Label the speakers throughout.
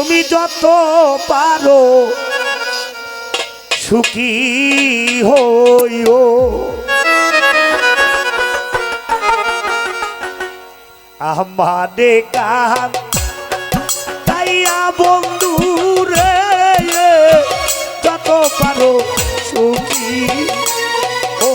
Speaker 1: তুমি যত পারো সুখী হইও। আমাদে কাহান তাইয়া বন্ধু রে যত পারো সুখী ও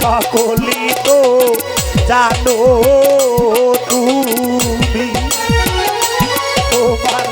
Speaker 1: সকলি তো জানো তুমি তোমার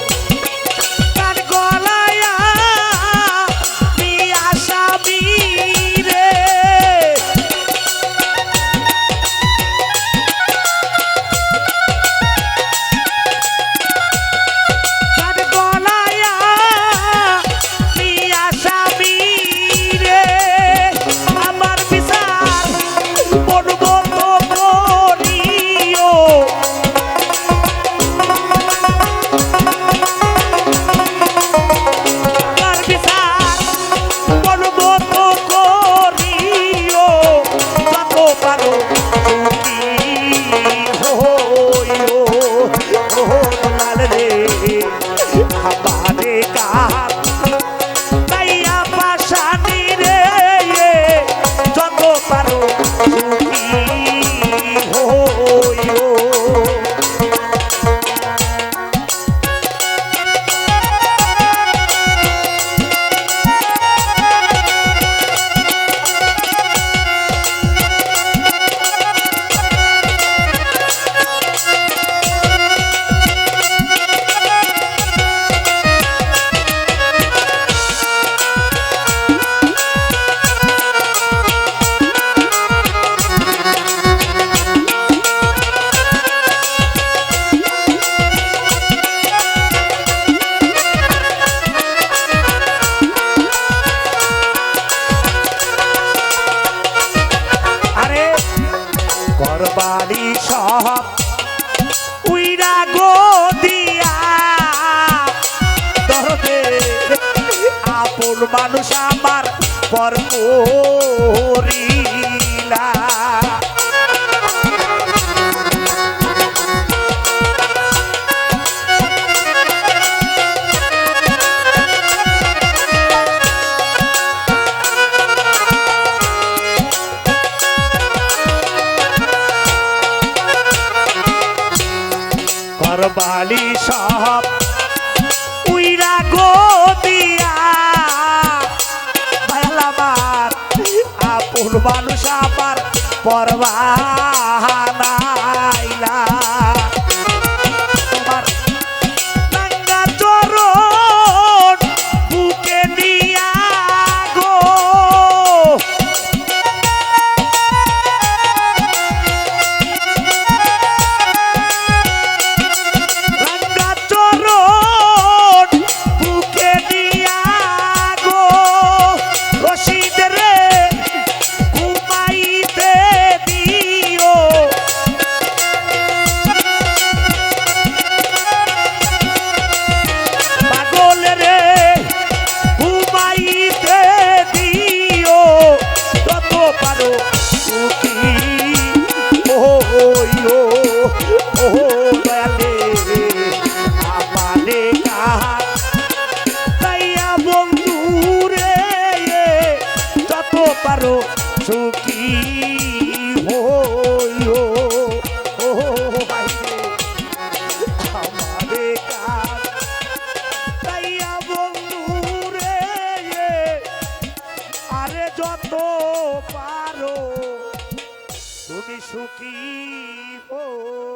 Speaker 1: hot. আপন মানুষ আমার পর মানুষ আমার পরবা সুখী হো।